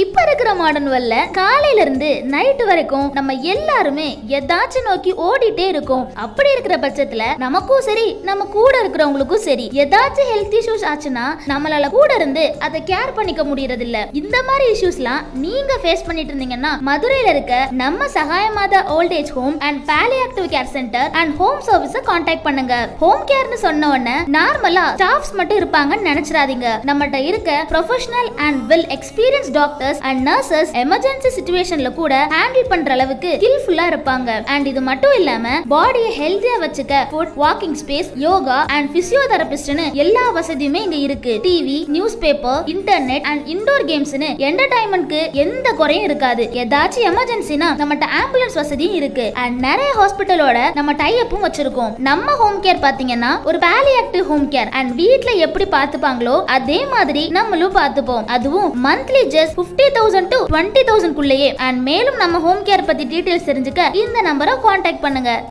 இப்ப இருக்கிற மாடர்ன் வேர்ல்ட்ல காலையில இருந்து நைட் வரைக்கும் நம்ம எல்லாருமே எதாச்சும் நோக்கி ஓடிட்டே இருக்கோம். அப்படி இருக்கிற பட்சத்துல நமக்கும் சரி நம்ம கூட இருக்கிறவங்களுக்கும் சரி ஏதாச்சும் ஹெல்த் இஷ்யூஸ் ஆச்சுன்னா நம்மளால கூட இருந்து அதை கேர் பண்ணிக்க முடியறது இல்ல இந்த மாதிரி இஷ்யூஸ்லாம் நீங்க ஃபேஸ் பண்ணிட்டு இருந்தீங்கன்னா மதுரையில இருக்க நம்ம சகாயமாத old age home and palliative care centre and home சர்வீஸ contact பண்ணுங்க. ஹோம் கேர்னு சொன்ன உடனே நார்மலா ஸ்டாஃப்ஸ் மட்டும் இருப்பாங்கன்னு நினைச்சிடாதீங்க. நம்மகிட்ட இருக்க professional and well experience doctor doctors and nurses emergency சுச்சுவேஷன்ல கூட ஹேண்டில் பண்ற அளவுக்கு ஸ்கில்ஃபுல்லா இருப்பாங்க. அண்ட் இது மட்டும் இல்லாம பாடியை ஹெல்த்தியா வச்சுக்க food walking space yoga and பிசியோதெரபிஸ்ட்னு எல்லா வசதியுமே இங்க இருக்கு. TV news paper internet and indoor கேம்ஸ்னு என்டர்டைன்மெண்ட்க்கு எந்த குறையும் இருக்காது. ஏதாச்சும் எமர்ஜென்சினா நம்மகிட்ட ஆம்புலன்ஸ் வசதியும் இருக்கு. அண்ட் நிறைய ஹாஸ்பிட்டலோட நம்ம டைஅப்பும் வச்சிருக்கோம். நம்ம ஹோம் கேர் பாத்தீங்கன்னா ஒரு பேலியாக்டிவ் ஹோம் கேர் அண்ட் வீட்ல எப்படி பார்த்துப்பாங்களோ அதே மாதிரி நம்மளும் பார்த்துப்போம் அதுவும் monthly just fifty thousand to twenty thousand குள்ளேயே. And மேலும் நம்ம ஹோம் கேர் பத்தி டீடைல்ஸ் தெரிஞ்சுக்க இந்த நம்பரை காண்டாக்ட் பண்ணுங்க.